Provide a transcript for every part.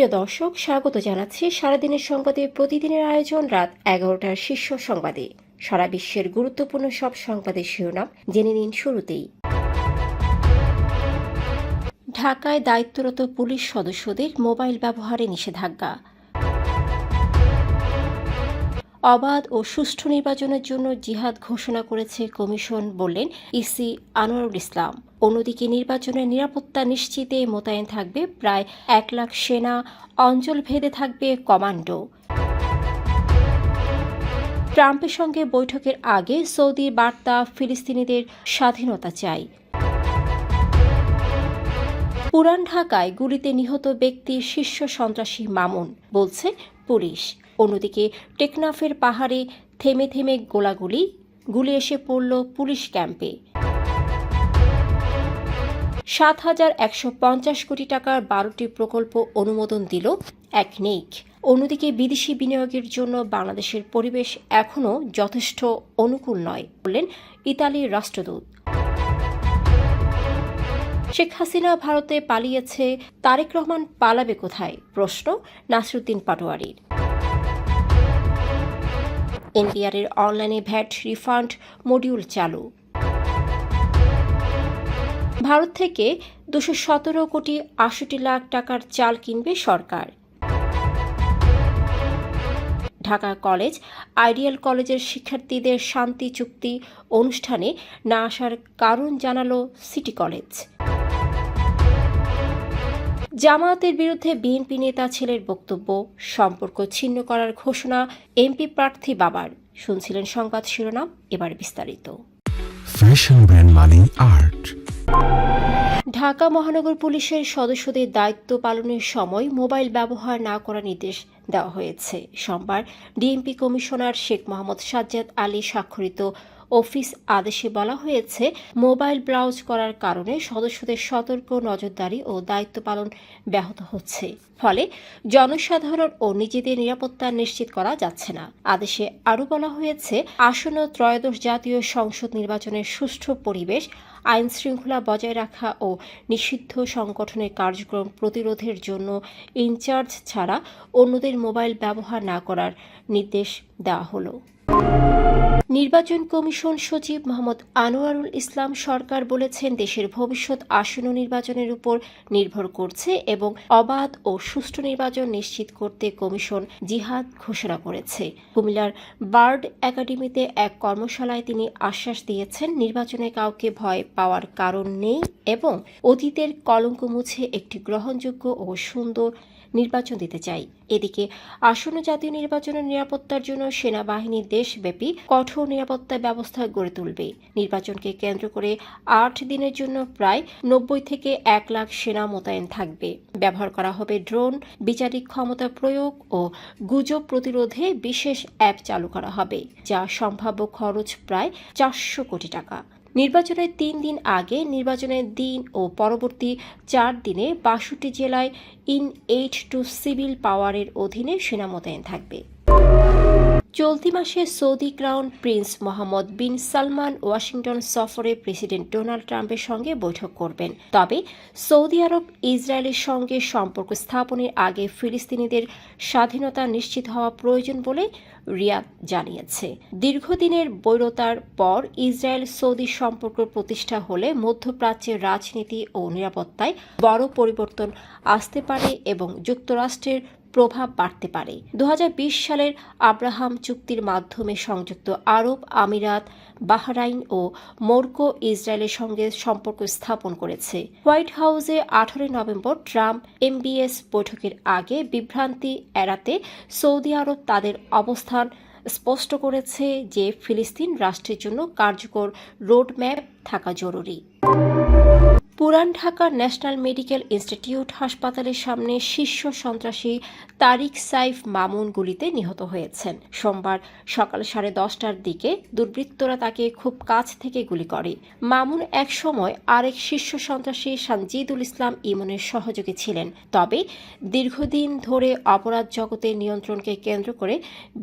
প্রিয় দর্শক, স্বাগত জানাচ্ছি সারাদিনের সংবাদে। প্রতিদিনের আয়োজন রাত এগারোটার শীর্ষ সংবাদে। সারা বিশ্বের গুরুত্বপূর্ণ সব সংবাদের শিরোনাম জেনে নিন শুরুতেই। ঢাকায় দায়িত্বরত পুলিশ সদস্যদের মোবাইল ব্যবহারে নিষেধাজ্ঞা। অবাধ ও সুষ্ঠু নির্বাচনের জন্য জিহাদ ঘোষণা করেছে কমিশন, বললেন ইসি আনোয়ারুল ইসলাম। অন্যদিকে নির্বাচনের নিরাপত্তা নিশ্চিতে মোতায়েন থাকবে প্রায় এক লাখ সেনা, অঞ্চল ভেদে থাকবে কমান্ডো। ট্রাম্পের সঙ্গে বৈঠকের আগে সৌদি বার্তা ফিলিস্তিনিদের স্বাধীনতা চাই। পুরান ঢাকায় গুলিতে নিহত ব্যক্তির শীর্ষ সন্ত্রাসী মামুন, বলছে পুলিশ। অন্যদিকে টেকনাফের পাহাড়ে থেমে থেমে গোলাগুলি, গুলি এসে পড়ল পুলিশ ক্যাম্পে। সাত হাজার একশো পঞ্চাশ কোটি টাকার বারোটি প্রকল্প অনুমোদন দিল এক নেক অন্যদিকে বিদেশি বিনিয়োগের জন্য বাংলাদেশের পরিবেশ এখনও যথেষ্ট অনুকূল নয়, বললেন ইতালির রাষ্ট্রদূত। শেখ হাসিনা ভারতে পালিয়েছে, তারেক রহমান পালাবে কোথায়? প্রশ্ন নাসরুদ্দিন পাটোয়ারির। এনপিআরের অনলাইনে ভ্যাট রিফান্ড মডিউল চালু। ভারত থেকে দুশো সতেরো কোটি আষট্টি লাখ টাকার চাল কিনবে সরকার। ঢাকা কলেজ আইডিয়াল কলেজের শিক্ষার্থীদের শান্তি চুক্তি অনুষ্ঠানে না আসার কারণ জানালো সিটি কলেজ। জামায়াতের বিরুদ্ধে বিএনপি নেতা ছেলের বক্তব্য সম্পর্ক ছিন্ন করার ঘোষণা এমপি প্রার্থী বাবার। শুনছিলেন সংবাদ শিরোনাম এবার বিস্তারিত। ফ্যাশন ব্র্যান্ড মানে আর্ট ঢাকা মহানগর পুলিশের সদস্যদের দায়িত্ব পালনের সময় মোবাইল ব্যবহার না করার নির্দেশ দেওয়া হয়েছে। সোমবার ডিএমপি কমিশনার শেখ মোহাম্মদ সাজ্জাদ আলী স্বাক্ষরিত অফিস আদেশে বলা হয়েছে, মোবাইল ব্রাউজ করার কারণে সদস্যদের সতর্ক নজরদারি ও দায়িত্ব পালন ব্যাহত হচ্ছে। ফলে জনসাধারণ ও নিজেদের নিরাপত্তা নিশ্চিত করা যাচ্ছে না। আদেশে আরও বলা হয়েছে, আসন্ন ত্রয়োদশ জাতীয় সংসদ নির্বাচনের সুষ্ঠু পরিবেশ, আইন শৃঙ্খলা বজায় রাখা ও নিষিদ্ধ সংগঠনের কার্যক্রম প্রতিরোধের জন্য ইনচার্জ ছাড়া অন্যদের মোবাইল ব্যবহার না করার নির্দেশ দেওয়া হলো। নির্বাচন কমিশন সচিব মোহাম্মদ আনোয়ারুল ইসলাম সরকার বলেছেন, দেশের ভবিষ্যৎ আসন্ন নির্বাচনের উপর নির্ভর করছে এবং অবাধ ও সুষ্ঠু নির্বাচন নিশ্চিত করতে কমিশন জিহাদ ঘোষণা করেছে। কুমিল্লার বার্ড একাডেমিতে এক কর্মশালায় তিনি আশ্বাস দিয়েছেন, নির্বাচনে কাউকে ভয় পাওয়ার কারণ নেই এবং অতীতের কলঙ্ক মুছে একটি গ্রহণযোগ্য ও সুন্দর নির্বাচন দিতে চাই। এদিকে আসন্ন জাতীয় নির্বাচনের নিরাপত্তার জন্য সেনাবাহিনী দেশব্যাপী কঠোর নিরাপত্তা ব্যবস্থা গড়ে তুলবে। নির্বাচনকে কেন্দ্র করে আট দিনের জন্য প্রায় নব্বই থেকে এক লাখ সেনা মোতায়েন থাকবে। ব্যবহার করা হবে ড্রোন, বিচারিক ক্ষমতা প্রয়োগ ও গুজব প্রতিরোধে বিশেষ অ্যাপ চালু করা হবে, যা সম্ভাব্য খরচ প্রায় চারশো কোটি টাকা। নির্বাচনের তিন দিন আগে নির্বাচনের দিন ও পরবর্তী চার দিনে বাষট্টি জেলায় ইন এইট টু সিভিল পাওয়ারের অধীনে সেনা মোতায়েন থাকবে। চলতি মাসে Saudi crown prince Mohammad bin Salman Washington সফরে প্রেসিডেন্ট ডোনাল্ড ট্রাম্পের সঙ্গে বৈঠক করবেন। তবে সৌদি আরব ইসরায়েলের সঙ্গে সম্পর্ক স্থাপনের আগে ফিলিস্তিনিদের স্বাধীনতা নিশ্চিত হওয়া প্রয়োজন বলে রিয়াদ জানিয়েছে। দীর্ঘদিনের বৈরতার পর ইসরায়েল সৌদি সম্পর্ক প্রতিষ্ঠা হলে মধ্যপ্রাচ্যের রাজনীতি ও নিরাপত্তায় বড় পরিবর্তন আসতে পারে এবং যুক্তরাষ্ট্রের প্রভাব বাড়তে পারে। দু হাজার বিশ সালের আব্রাহাম চুক্তির মাধ্যমে সংযুক্ত আরব আমিরাত, বাহরাইন ও মোরকো ইসরায়েলের সঙ্গে সম্পর্ক স্থাপন করেছে। হোয়াইট হাউসে আঠারোই নভেম্বর ট্রাম্প এমবিএস বৈঠকের আগে বিভ্রান্তি এড়াতে সৌদি আরব তাদের অবস্থান স্পষ্ট করেছে যে ফিলিস্তিন রাষ্ট্রের জন্য কার্যকর রোডম্যাপ থাকা জরুরি। পুরান ঢাকার ন্যাশনাল মেডিকেল ইনস্টিটিউট হাসপাতালের সামনে শীর্ষ সন্ত্রাসী তারিক সাইফ মামুন গুলিতে নিহত হয়েছেন। সোমবার সকাল সাড়ে দশটার দিকে দুর্বৃত্তরা তাকে খুব কাছ থেকে গুলি করে। মামুন এক সময় আরেক শীর্ষ সন্ত্রাসী সানজিদুল ইসলাম ইমনের সহযোগী ছিলেন। তবে দীর্ঘদিন ধরে অপরাধ জগতের নিয়ন্ত্রণকে কেন্দ্র করে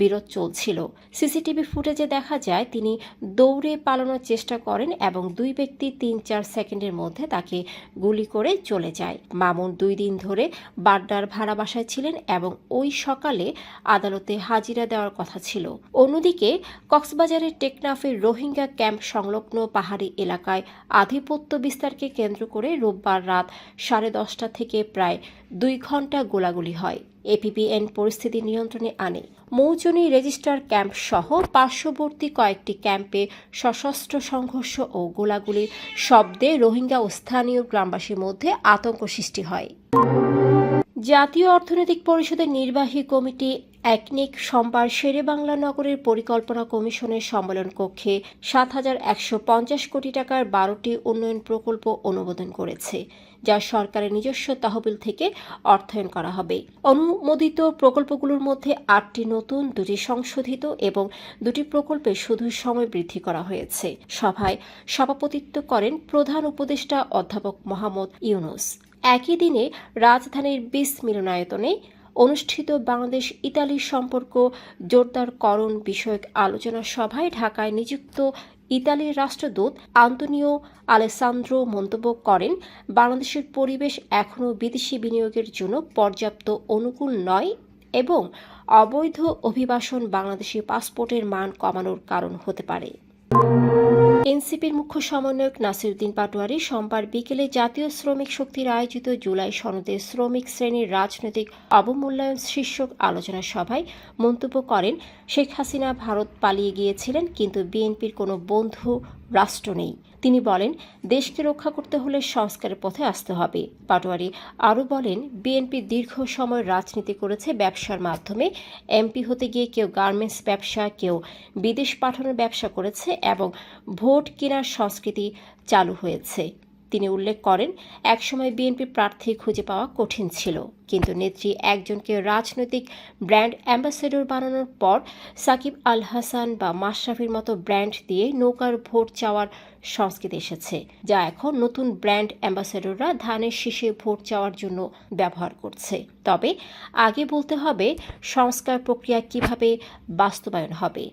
বিরোধ চলছিল। সিসিটিভি ফুটেজে দেখা যায়, তিনি দৌড়ে পালানোর চেষ্টা করেন এবং দুই ব্যক্তি তিন চার সেকেন্ডের মধ্যে তাকে তাকে গুলি করে চলে যায়। মামুন দুই দিন ধরে বাড্ডার ভাড়া বাসায় ছিলেন এবং ওই সকালে আদালতে হাজিরা দেওয়ার কথা ছিল। অন্যদিকে কক্সবাজারের টেকনাফের রোহিঙ্গা ক্যাম্প সংলগ্ন পাহাড়ি এলাকায় আধিপত্য বিস্তারকে কেন্দ্র করে রোববার রাত সাড়ে দশটা থেকে প্রায় দুই ঘণ্টা গোলাগুলি হয়। এপিপিএন পরিস্থিতি নিয়ন্ত্রণে আনে। মৌজনি রেজিস্টার ক্যাম্প সহ পার্শ্ববর্তী কয়েকটি ক্যাম্পে সশস্ত্র সংঘর্ষ ও গোলাগুলির শব্দে রোহিঙ্গা ও স্থানীয় গ্রামবাসীর মধ্যে আতঙ্ক সৃষ্টি হয়। জাতীয় অর্থনৈতিক পরিষদের নির্বাহী কমিটি একনিক সোমবার শেরেবাংলা নগরের পরিকল্পনা কমিশনের সম্মেলন কক্ষে সাত হাজার একশো পঞ্চাশ কোটি টাকার বারোটি উন্নয়ন প্রকল্প অনুমোদন করেছে, যা সরকারের নিজস্ব তহবিল থেকে অর্থায়ন করা হবে। অনুমোদিত প্রকল্পগুলোর মধ্যে আটটি নতুন, দুটি সংশোধিত এবং দুটি প্রকল্পে শুধু সময় বৃদ্ধি করা হয়েছে। সভায় সভাপতিত্ব করেন প্রধান উপদেষ্টা অধ্যাপক মোহাম্মদ ইউনুস। একই দিনে রাজধানীর বিস মিলনায়তনে অনুষ্ঠিত বাংলাদেশ ইতালির সম্পর্ক জোরদারকরণ বিষয়ক আলোচনা সভায় ঢাকায় নিযুক্ত ইতালির রাষ্ট্রদূত আন্তনিও আলেসান্দ্রো মন্তব্য করেন, বাংলাদেশের পরিবেশ এখনও বিদেশি বিনিয়োগের জন্য পর্যাপ্ত অনুকূল নয় এবং অবৈধ অভিবাসন বাংলাদেশি পাসপোর্টের মান কমানোর কারণ হতে পারে। এনসিপির মুখ্য সমন্বয়ক নাসিরুদ্দিন পাটোয়ারি সোমবার বিকেলে জাতীয় শ্রমিক শক্তির আয়োজিত জুলাই সনদে শ্রমিক শ্রেণির রাজনৈতিক অবমূল্যায়ন শীর্ষক আলোচনা সভায় মন্তব্য করেন, শেখ হাসিনা ভারত পালিয়ে গিয়েছিলেন, কিন্তু বিএনপির কোনো বন্ধু রাষ্ট্র নেই। তিনি বলেন, দেশকে রক্ষা করতে হলে সংস্কারের পথে আসতে হবে। পাটোয়ারি আরও বলেন, বিএনপি দীর্ঘ সময় রাজনীতি করেছে ব্যবসার মাধ্যমে। এমপি হতে গিয়ে কেউ গার্মেন্টস ব্যবসা, কেউ বিদেশ পাঠানোর ব্যবসা করেছে এবং ভোট কেনার সংস্কৃতি চালু হয়েছে। তিনি উল্লেখ করেন, একসময় বিএনপি প্রার্থী খুঁজে পাওয়া কঠিন ছিল। কিন্তু নেত্রী একজনকে রাজনৈতিক ব্র্যান্ড অ্যাম্বাসেডর বানানোর পর সাকিব আল হাসান বা মাশরাফির মতো ব্র্যান্ড দিয়ে নৌকার ভোট চাওয়ার সংস্কৃতি এসেছে, যা এখন নতুন ব্র্যান্ড অ্যাম্বাসেডররা ধানের শীষে ভোট চাওয়ার জন্য ব্যবহার করছে। তবে আগে বলতে হবে সংস্কার প্রক্রিয়া কীভাবে বাস্তবায়ন হবে।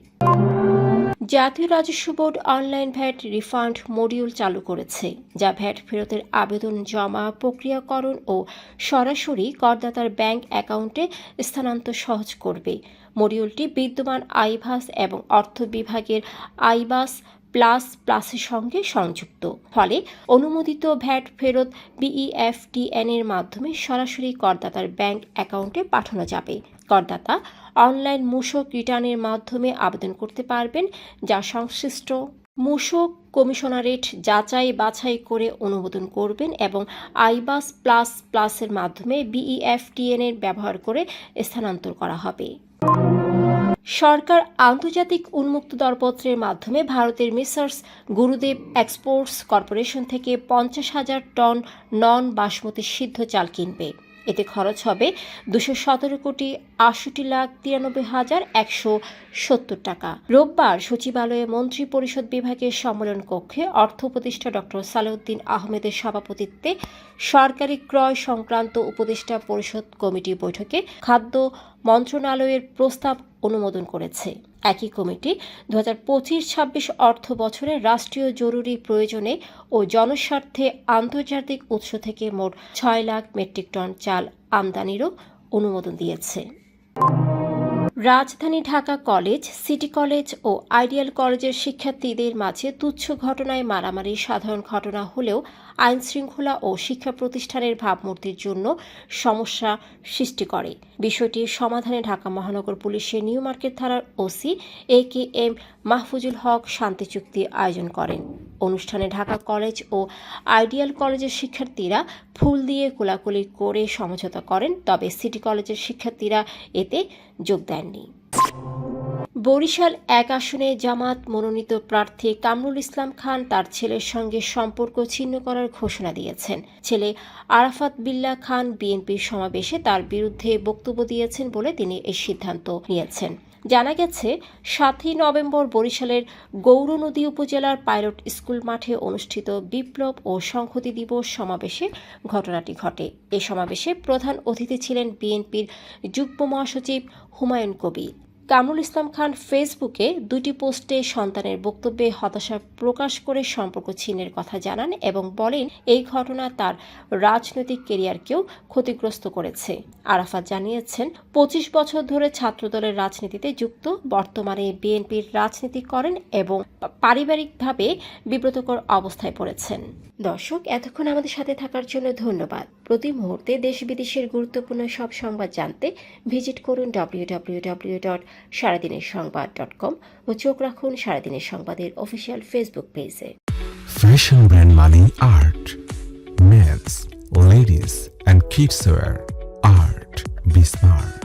জাতীয় রাজস্ব board online VAT refund module চালু করেছে, যা ভ্যাট ফেরতের আবেদন জমা প্রক্রিয়াকরণ ও সরাসরি করদাতার ব্যাংক অ্যাকাউন্টে স্থানান্তর সহজ করবে। মডিউলটি বিদ্যমান আইভাস এবং অর্থ বিভাগের আইবাস প্লাস প্লাসের সঙ্গে সংযুক্ত। ফলে অনুমোদিত ভ্যাট ফেরত বিইএফটিএন এর মাধ্যমে সরাসরি করদাতার ব্যাংক অ্যাকাউন্টে পাঠানো যাবে। করদাতা। অনলাইন মূসক রিটার্নের মাধ্যমে আবেদন করতে পারবেন, যা সংশ্লিষ্ট মূসক কমিশনারেট যাচাই বাছাই করে অনুমোদন করবেন এবং আইবাস প্লাস প্লাসের মাধ্যমে বিইএফটিএন এর ব্যবহার করে স্থানান্তর করা হবে। সরকার আন্তর্জাতিক উন্মুক্ত দরপত্রের মাধ্যমে ভারতের মিসার্স গুরুদেব এক্সপোর্টস কর্পোরেশন থেকে পঞ্চাশ হাজার টন নন বাসমতি সিদ্ধ চাল কিনবে। এতে খরচ হবে দুশো সতেরো কোটি আশিটি লাখ তিরানব্বই হাজার একশো সত্তর টাকা। রোববার সচিবালয়ে মন্ত্রী পরিষদ বিভাগের সম্মেলন কক্ষে অর্থ উপদেষ্টা ডক্টর সালাউদ্দিন আহমেদের সভাপতিত্বে সরকারি ক্রয় সংক্রান্ত উপদেষ্টা পরিষদ কমিটির বৈঠকে খাদ্য মন্ত্রণালয়ের প্রস্তাব অনুমোদন করেছে। একই কমিটি দু হাজার পঁচিশ ছাব্বিশ অর্থ বছরে রাষ্ট্রীয় জরুরি প্রয়োজনে ও জনস্বার্থে আন্তর্জাতিক উৎস থেকে মোট ছয় লাখ মেট্রিক টন চাল আমদানিরও অনুমোদন দিয়েছে। রাজধানী ঢাকা কলেজ, সিটি কলেজ ও আইডিয়াল কলেজের শিক্ষার্থীদের মাঝে তুচ্ছ ঘটনায় মারামারি সাধারণ ঘটনা হলেও আইন শৃঙ্খলা ও শিক্ষা প্রতিষ্ঠানের ভাবমূর্তির জন্য সমস্যা সৃষ্টি করে। বিষয়টির সমাধানে ঢাকা মহানগর পুলিশের নিউ মার্কেট থানার OC A K M Mahfuzul Haque শান্তি চুক্তি আয়োজন করেন। অনুষ্ঠানে ঢাকা কলেজ ও আইডিয়াল কলেজের শিক্ষার্থীরা ফুল দিয়ে কোলাকুলি করে সমঝোতা করেন, তবে সিটি কলেজের শিক্ষার্থীরা এতে যোগ দেননি বরিশাল এক আসনে জামাত মনোনীত প্রার্থী কামরুল ইসলাম খান তার ছেলের সঙ্গে সম্পর্ক ছিন্ন করার ঘোষণা দিয়েছেন। ছেলে আরাফাত বিল্লা খান বিএনপির সমাবেশে তার বিরুদ্ধে বক্তব্য দিয়েছেন বলে তিনি এই সিদ্ধান্ত নিয়েছেন। জানা গেছে, সাতই নভেম্বর বরিশালের গৌরনদী উপজেলার পাইলট স্কুল মাঠে অনুষ্ঠিত বিপ্লব ও সংহতি দিবস সমাবেশে ঘটনাটি ঘটে। এ সমাবেশে প্রধান অতিথি ছিলেন বিএনপির যুগ্ম মহাসচিব হুমায়ুন কবির। কামরুল ইসলাম খান ফেসবুকে দুটি পোস্টে সন্তানের বক্তব্যে হতাশা প্রকাশ করে সম্পর্ক ছিনের কথা জানান এবং বলেন, এই ঘটনা তার রাজনৈতিক কেরিয়ারকেও ক্ষতিগ্রস্ত করেছে। আরাফাত জানিয়েছেন, পঁচিশ বছর ধরে ছাত্রদলের রাজনীতিতে যুক্ত, বর্তমানে বিএনপির রাজনীতি করেন এবং পারিবারিকভাবে বিব্রতকর অবস্থায় পড়েছেন। দর্শক, এতক্ষণ আমাদের সাথে থাকার জন্য ধন্যবাদ। প্রতি মুহূর্তে দেশ বিদেশের গুরুত্বপূর্ণ সব সংবাদ জানতে ভিজিট করুন ডাব্লিউ ডট সারাদিনের সংবাদ ডট কম ও চোখ রাখুন সারাদিনের সংবাদের অফিসিয়াল ফেসবুক পেজে। Fashion brand money art মেথস ladies and kids wear art be smart